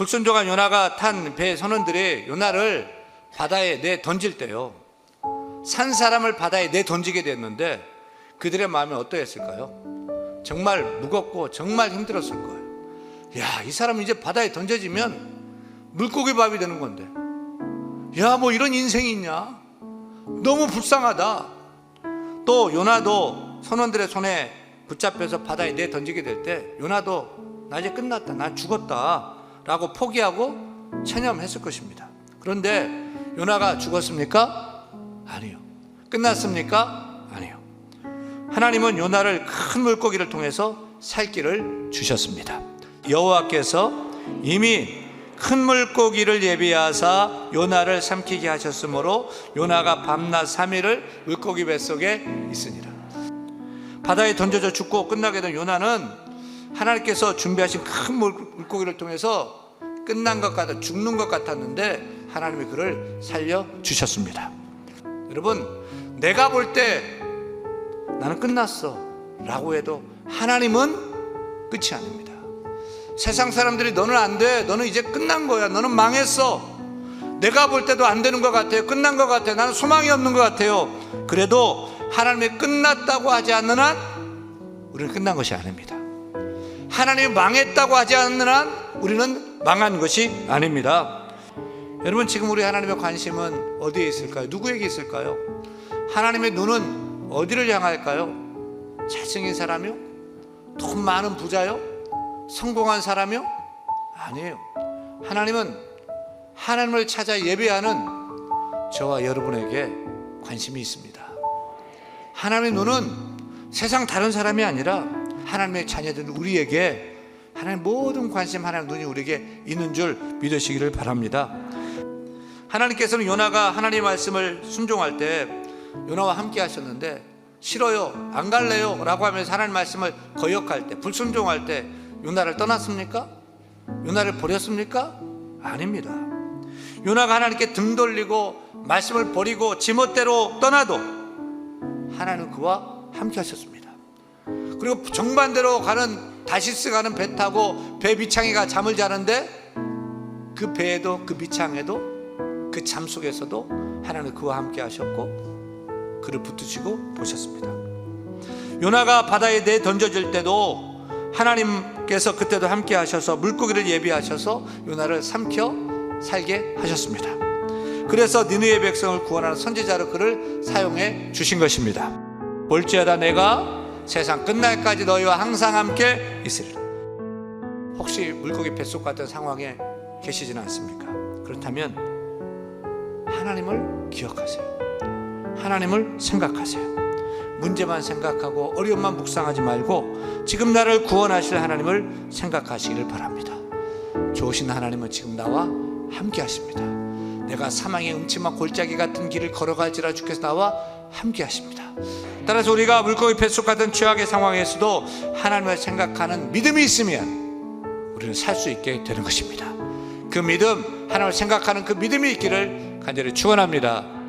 불순종한 요나가 탄 배 선원들이 요나를 바다에 내 던질 때요. 산 사람을 바다에 내 던지게 됐는데 그들의 마음이 어떠했을까요? 정말 무겁고 정말 힘들었을 거예요. 야, 이 사람 이제 바다에 던져지면 물고기 밥이 되는 건데. 야, 뭐 이런 인생이 있냐? 너무 불쌍하다. 또 요나도 선원들의 손에 붙잡혀서 바다에 내 던지게 될 때 요나도 나 이제 끝났다. 난 죽었다. 라고 포기하고 체념했을 것입니다. 그런데 요나가 죽었습니까? 아니요. 끝났습니까? 아니요. 하나님은 요나를 큰 물고기를 통해서 살 길을 주셨습니다. 여호와께서 이미 큰 물고기를 예비하사 요나를 삼키게 하셨으므로 요나가 밤낮 3일을 물고기 뱃속에 있으니라. 바다에 던져져 죽고 끝나게 된 요나는 하나님께서 준비하신 큰 물- 물고기를 통해서 끝난 것 같아 죽는 것 같았는데 하나님이 그를 살려 주셨습니다. 여러분, 내가 볼 때 나는 끝났어 라고 해도 하나님은 끝이 아닙니다. 세상 사람들이 너는 안 돼. 너는 이제 끝난 거야. 너는 망했어. 내가 볼 때도 안 되는 것 같아요. 끝난 것 같아요. 나는 소망이 없는 것 같아요. 그래도 하나님이 끝났다고 하지 않는 한 우리는 끝난 것이 아닙니다. 하나님이 망했다고 하지 않는 한 우리는 망한 것이 아닙니다. 여러분 지금 우리 하나님의 관심은 어디에 있을까요? 누구에게 있을까요? 하나님의 눈은 어디를 향할까요? 잘생긴 사람이요? 돈 많은 부자요? 성공한 사람이요? 아니에요. 하나님은 하나님을 찾아 예배하는 저와 여러분에게 관심이 있습니다. 하나님의 눈은 세상 다른 사람이 아니라 하나님의 자녀들 우리에게 하나님 모든 관심 하나님 눈이 우리에게 있는 줄 믿으시기를 바랍니다. 하나님께서는 요나가 하나님 말씀을 순종할 때 요나와 함께 하셨는데 싫어요 안 갈래요 라고 하면서 하나님 말씀을 거역할 때 불순종할 때 요나를 떠났습니까? 요나를 버렸습니까? 아닙니다 요나가 하나님께 등 돌리고 말씀을 버리고 지멋대로 떠나도 하나님은 그와 함께 하셨습니다 그리고 정반대로 가는 다시스 가는 배 타고 배 비창이가 잠을 자는데 그 배에도 그 비창에도 그 잠 속에서도 하나님 그와 함께 하셨고 그를 붙드시고 보셨습니다. 요나가 바다에 내 던져질 때도 하나님께서 그때도 함께 하셔서 물고기를 예비하셔서 요나를 삼켜 살게 하셨습니다. 그래서 니느의 백성을 구원하는 선지자로 그를 사용해 주신 것입니다. 볼지어다 내가 세상 끝날까지 너희와 항상 함께 있으리라. 혹시 물고기 뱃속 같은 상황에 계시지는 않습니까? 그렇다면 하나님을 기억하세요. 하나님을 생각하세요. 문제만 생각하고 어려움만 묵상하지 말고 지금 나를 구원하실 하나님을 생각하시기를 바랍니다. 좋으신 하나님은 지금 나와 함께 하십니다. 내가 사망의 음침한 골짜기 같은 길을 걸어갈지라 주께서 나와 함께 하십니다. 따라서 우리가 물고기 뱃속 같은 최악의 상황에서도 하나님을 생각하는 믿음이 있으면 우리는 살 수 있게 되는 것입니다. 그 믿음, 하나님을 생각하는 그 믿음이 있기를 간절히 축원합니다.